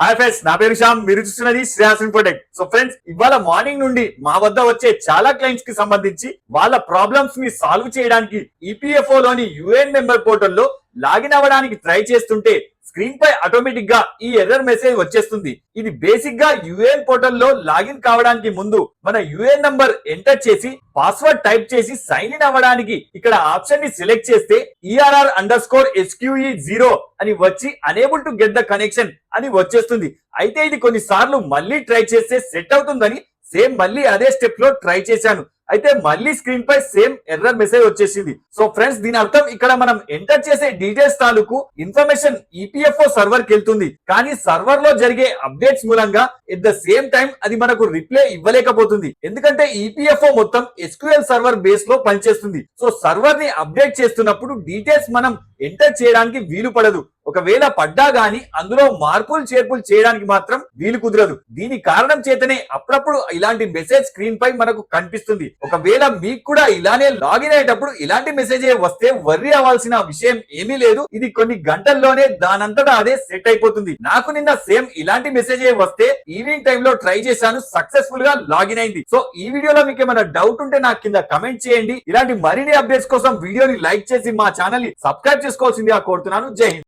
Hi friends నా పేరు శ్యామ్. మీరు చూస్తున్నది శ్రేయాసన్ ప్రొటెక్ట్ సో ఫ్రెండ్స్ ఇవాళ మార్నింగ్ నుండి మా వద్ద వచ్చే చాలా క్లయింట్స్కి సంబంధించి వాళ్ళ ప్రాబ్లమ్స్ని సాల్వ్ చేయడానికి ఈపీఎఫ్ఓ లోని యుఎన్ మెంబర్ పోర్టల్లో లాగిన్ అవ్వడానికి ట్రై చేస్తుంటే స్క్రీన్ పై ఆటోమేటిక్గా ఈ ఎర్రర్ మెసేజ్ వచ్చేస్తుంది. ఇది బేసిక్గా యుఏఎన్ పోర్టల్లో లాగిన్ కావడానికి ముందు మన యుఏఎన్ నంబర్ ఎంటర్ చేసి పాస్వర్డ్ టైప్ చేసి సైన్ ఇన్ అవ్వడానికి ఇక్కడ ఆప్షన్ని సెలెక్ట్ చేస్తే ఈఆర్ఆర్ అండర్ స్కోర్ ఎస్క్యూఈ జీరో అని వచ్చి unable to get the connection అని వచ్చేస్తుంది. అయితే ఇది కొన్నిసార్లు మళ్ళీ ట్రై చేస్తే సెట్ అవుతుందని సేమ్ మళ్ళీ అదే స్టెప్లో ట్రై చేశాను. అయితే మళ్ళీ స్క్రీన్ పై సేమ్ ఎర్రర్ మెసేజ్ వచ్చేసింది. సో ఫ్రెండ్స్ దీని అర్థం ఇక్కడ మనం ఎంటర్ చేసే డీటెయిల్స్ తాలూకు ఇన్ఫర్మేషన్ ఈపీఎఫ్ఓ సర్వర్కి వెళ్తుంది. కానీ సర్వర్లో జరిగే అప్డేట్స్ మూలంగా ఎట్ ద సేమ్ టైం అది మనకు రిప్లై ఇవ్వలేకపోతుంది. ఎందుకంటే ఈపీఎఫ్ఓ మొత్తం ఎస్క్యూఎల్ సర్వర్ బేస్లో పనిచేస్తుంది. సో సర్వర్ని అప్డేట్ చేస్తున్నప్పుడు డీటెయిల్స్ మనం ఎంటర్ చేయడానికి వీలు పడదు. ఒకవేళ పడ్డా గాని అందులో మార్పులు చేర్పులు చేయడానికి మాత్రం వీలు కుదరదు. దీని కారణం చేతనే అప్పుడప్పుడు ఇలాంటి మెసేజ్ స్క్రీన్ పై మనకు కనిపిస్తుంది. ఒకవేళ మీకు కూడా ఇలానే లాగిన్ అయ్యేటప్పుడు ఇలాంటి మెసేజ్ వస్తే వర్రీ అవ్వాల్సిన విషయం ఏమీ లేదు. ఇది కొన్ని గంటల్లోనే దానంతటా అదే సెట్ అయిపోతుంది. నాకు నిన్న సేమ్ ఇలాంటి మెసేజ్ వస్తే ఈవినింగ్ టైమ్లో ట్రై చేశాను సక్సెస్ఫుల్గా లాగిన్ అయింది. సో ఈ వీడియోలో మీకు ఏమైనా డౌట్ ఉంటే నాకు కింద కమెంట్ చేయండి. ఇలాంటి మరిన్ని అప్డేట్స్ కోసం వీడియోని లైక్ చేసి మా ఛానల్ని సబ్స్క్రైబ్ చేసుకోవాల్సిందిగా కోరుతున్నాను. జై హింద్.